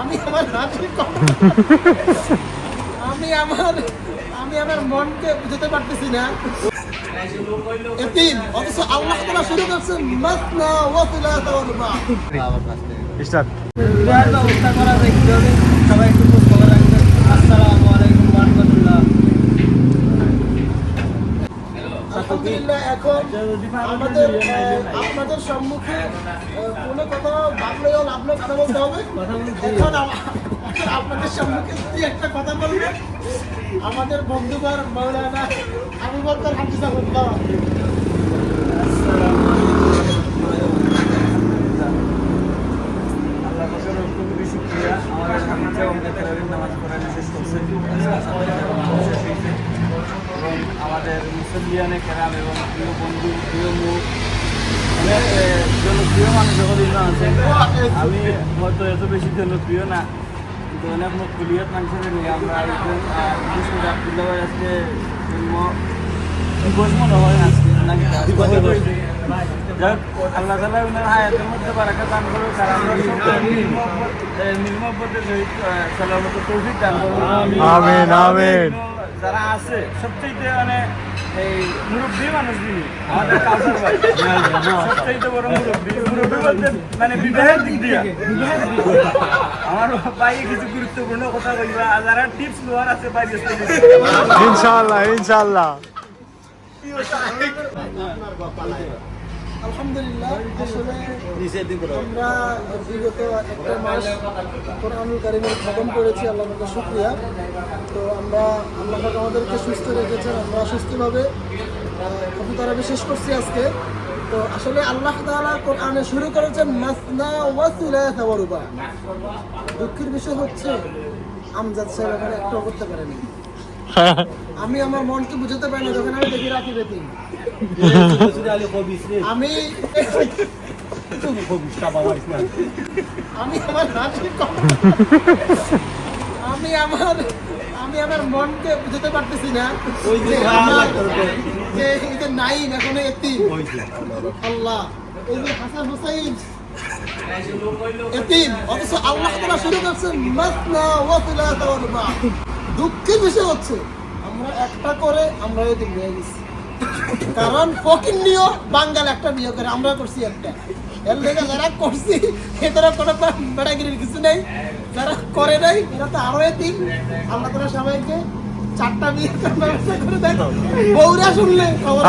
আমি আমার হাসির আমি আমার আমি আমার মনকে বুঝতে পারতেছি না। এতিম অথচ আল্লাহ শুরু করছেন মাসনা ওয়া সুলাসা স্টার্ট ব্যবস্থা করা যায় সবাই একটু আলহামদুলিল্লাহ এখন আমাদের আপনাদের সম্মুখে কোনো কথা ভাবলেও আপনার কথা বলতে হবে। এখন আপনাদের সম্মুখে দুই একটা কথা বলবে আমাদের বন্ধুবার মৌলানা আবু বকর হাফিজাহুল্লাহ আমাদের স্বামীকে নামাজ পড়ানো শেষ করছে। এবং আমাদের মুসলিয়ানে কেরাম এবং প্রিয় বন্ধু প্রিয় মুখ অনেক জনপ্রিয় মানুষ যখন ইমান আছে আমি হয়তো এত বেশি জনপ্রিয় না কিন্তু অনেক মুখ কুলিয়াত মানুষের নিয়ে আমরা একজন বিশেষ করে আবদুল্লাহ ভাই আজকে জন্ম দিবস মনে হয় আজকে নাকি আল্লাহ তালা উনার হায়াতের মধ্যে বারাকা দান করুক আর আমরা নির্মপদের সহিত সালামত তৌফিক দান করুক। আমিন, আমিন। যারা আছে সবচেয়ে মানে এই মুরব্বী মানুষ যিনি আমাদের ভাই। সবচেয়ে বড় মুরব্বী। মুরব্বী বলতে মানে বিবাহের দিক দিয়ে। আমার ভাই কিছু গুরুত্বপূর্ণ কথা কইবা যারা টিপস লোয়ার আছে ভাই ইনশাআল্লাহ ইনশাআল্লাহ। আলহামদুলিল্লাহ আসলে আমরা বিগত একটা মাস কোরআনুল কারিমের খতম করেছি আল্লাহ শুক্রিয়া। তো আমরা আল্লাহ আমাদেরকে সুস্থ রেখেছেন আমরা সুস্থভাবে শেষ করছি আজকে। তো আসলে আল্লাহ তাআলা কোরআনে শুরু করেছেন মাসনা ওয়া সুলাসা ওয়া রুবা। দুঃখের বিষয় হচ্ছে আমজাদ সাহেব এখানে একটা করতে পারেনি আমি আমার মনকে বুঝাতে পারি না যখন আমি দেখি রাখি বেতি আমি আমি আমার হাসির আমি আমার আমি আমার মনকে বুঝতে পারতেছি না যে যে নাইম এখনও এতিম। আল্লাহ এই যে হাসান হুসাইন। এতিম অথচ আল্লাহ তাআলা শুরু করছেন মাসনা ওয়া সুলাসা ওয়া দুঃখের বিষয় হচ্ছে, আমরা একটা করে আমরা এতিম হয়ে গেছি কারণ ফকির নিয়েও বাঙ্গাল একটা বিয়ে করে, আমরা করছি একটা। এর লেগে যারা করছি এদের কোনো বেড়াগিরির কিছু নেই। যারা করে নাই, এরা তো আরও এতিম। আল্লাহ তারা সবাইকে চারটা বিয়ে করে দেয় বৌরা শুনলে খবর